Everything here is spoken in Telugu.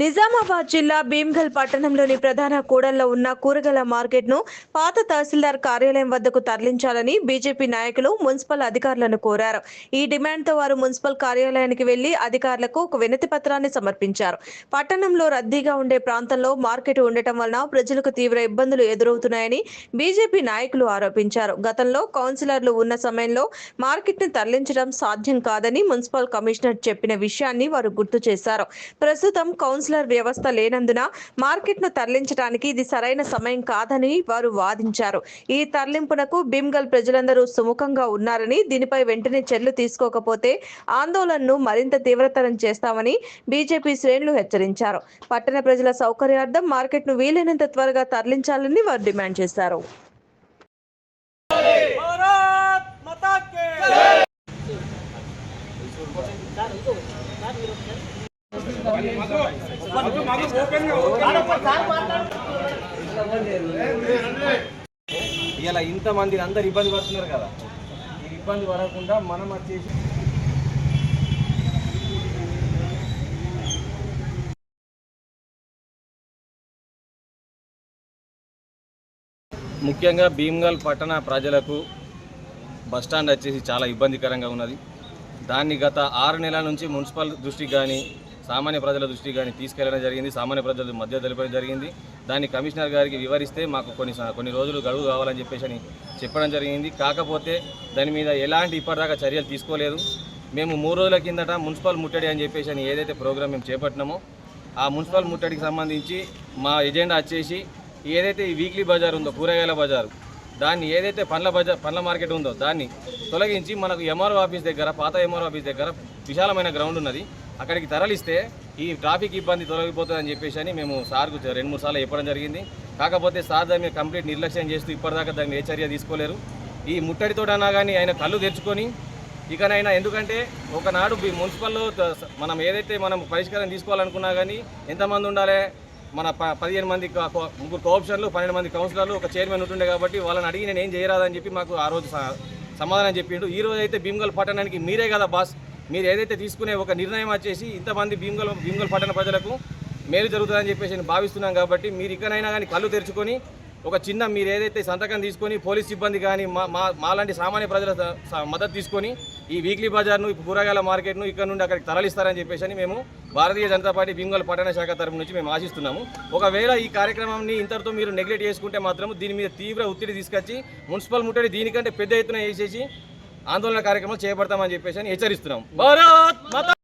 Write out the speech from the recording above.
నిజామాబాద్ జిల్లా భీమ్గల్ పట్టణంలోని ప్రధాన కూడల్లో ఉన్న కూరగాయల మార్కెట్ను పాత తహసీల్దార్ కార్యాలయం వద్దకు తరలించాలని బీజేపీ నాయకులు మున్సిపల్ అధికారులను కోరారు. ఈ డిమాండ్తో వారు మున్సిపల్ కార్యాలయానికి వెళ్ళి అధికారులకు ఒక వినతి పత్రాన్ని సమర్పించారు. పట్టణంలో రద్దీగా ఉండే ప్రాంతంలో మార్కెట్ ఉండటం వలన ప్రజలకు తీవ్ర ఇబ్బందులు ఎదురవుతున్నాయని బీజేపీ నాయకులు ఆరోపించారు. గతంలో కౌన్సిలర్లు ఉన్న సమయంలో మార్కెట్ను తరలించడం సాధ్యం కాదని మున్సిపల్ కమిషనర్ చెప్పిన విషయాన్ని వారు గుర్తు చేశారు. ప్రస్తుతం కౌన్సిల్ కౌన్సిలర్ వ్యవస్థ లేనందున మార్కెట్ను తరలించడానికి ఇది సరైన సమయం కాదని వారు వాదించారు. ఈ తరలింపునకు భీమ్గల్ ప్రజలందరూ సుముఖంగా ఉన్నారని దీనిపై వెంటనే చర్యలు తీసుకోకపోతే ఆందోళనను మరింత తీవ్రతరం చేస్తామని బీజేపీ శ్రేణులు హెచ్చరించారు. పట్టణ ప్రజల సౌకర్యార్థం మార్కెట్ను వీలైనంత త్వరగా తరలించాలని వారు డిమాండ్ చేశారు. ఇలా ఇంతమంది అందరు ఇబ్బంది పడుతున్నారు కదా. ఈ ఇబ్బంది పడకుండా మనం వచ్చేసి ముఖ్యంగా భీమ్గల్ పట్టణ ప్రజలకు బస్టాండ్ వచ్చేసి చాలా ఇబ్బందికరంగా ఉన్నది. దాన్ని గత ఆరు నెలల నుంచి మున్సిపల్ దృష్టికి కానీ సామాన్య ప్రజల దృష్టికి కానీ తీసుకెళ్ళడం జరిగింది. సామాన్య ప్రజల మధ్య తెలపడం జరిగింది. దాన్ని కమిషనర్ గారికి వివరిస్తే మాకు కొన్ని కొన్ని రోజులు గడువు కావాలని చెప్పేసి అని చెప్పడం జరిగింది. కాకపోతే దాని మీద ఎలాంటి ఇప్పటిదాకా చర్యలు తీసుకోలేదు. మేము మూడు రోజుల కిందట మున్సిపల్ ముట్టడి అని చెప్పేసి అని ఏదైతే ప్రోగ్రామ్ మేము చేపట్టినామో ఆ మున్సిపల్ ముట్టడికి సంబంధించి మా ఎజెండా వచ్చేసి ఏదైతే ఈ వీక్లీ బజార్ ఉందో కూరగాయల బజార్ దాన్ని ఏదైతే పండ్ల బజార్ పండ్ల మార్కెట్ ఉందో దాన్ని తొలగించి మనకు ఎంఆర్ఓ ఆఫీస్ దగ్గర పాత ఎంఆర్ఓ ఆఫీస్ దగ్గర విశాలమైన గ్రౌండ్ ఉన్నది. అక్కడికి తరలిస్తే ఈ ట్రాఫిక్ ఇబ్బంది తొలగిపోతుందని చెప్పేసి అని మేము సార్కు రెండు మూడు సార్లు చెప్పడం జరిగింది. కాకపోతే సార్ దాని మీద కంప్లీట్ నిర్లక్ష్యం చేస్తూ ఇప్పటిదాకా దాన్ని ఏ చర్య తీసుకోలేరు. ఈ ముట్టడితోటన్నా కానీ ఆయన కళ్ళు తెరుచుకొని ఇకనైనా ఎందుకంటే ఒకనాడు మున్సిపల్లో మనం ఏదైతే మనం పరిష్కారం తీసుకోవాలనుకున్నా కానీ ఎంతమంది ఉండాలి? మన ప- పదిహేను మంది ముగ్గురు కోఆప్షన్లు పన్నెండు మంది కౌన్సిలర్లు ఒక చైర్మన్ ఉంటుండే కాబట్టి వాళ్ళని అడిగి నేను ఏం చేయరాదని చెప్పి మాకు ఆ రోజు స- సమాధానం చెప్పిండు. ఈ రోజు అయితే భీమగల్ పట్టణానికి మీరే కదా బాస్. మీరు ఏదైతే తీసుకునే ఒక నిర్ణయం వచ్చేసి ఇంతమంది భీమగల్ భీమగల్ పట్టణ ప్రజలకు మేలు జరుగుతుందని చెప్పేసి నేను భావిస్తున్నాం కాబట్టి మీరు ఇకనైనా కానీ కళ్ళు తెరుచుకొని ఒక చిన్న మీరు ఏదైతే సంతకం తీసుకొని పోలీస్ సిబ్బంది కానీ మా మా మాలాంటి సామాన్య ప్రజల స- మద్దతు తీసుకొని ఈ వీక్లీ బజార్ను ఈ కూరగాయల మార్కెట్ను ఇక్కడ నుండి అక్కడికి తరలిస్తారని చెప్పేసి అని మేము భారతీయ జనతా పార్టీ బింగోల్ పట్టణ శాఖ తరపు నుంచి మేము ఆశిస్తున్నాము. ఒకవేళ ఈ కార్యక్రమాన్ని ఇంతటితో మీరు నెగ్లెక్ట్ చేసుకుంటే మాత్రం దీని మీద తీవ్ర ఒత్తిడి తీసుకొచ్చి మున్సిపల్ ముట్టడి దీనికంటే పెద్ద ఎత్తున వేసేసి ఆందోళన కార్యక్రమాలు చేపడతామని చెప్పేసి అని హెచ్చరిస్తున్నాం. భారత్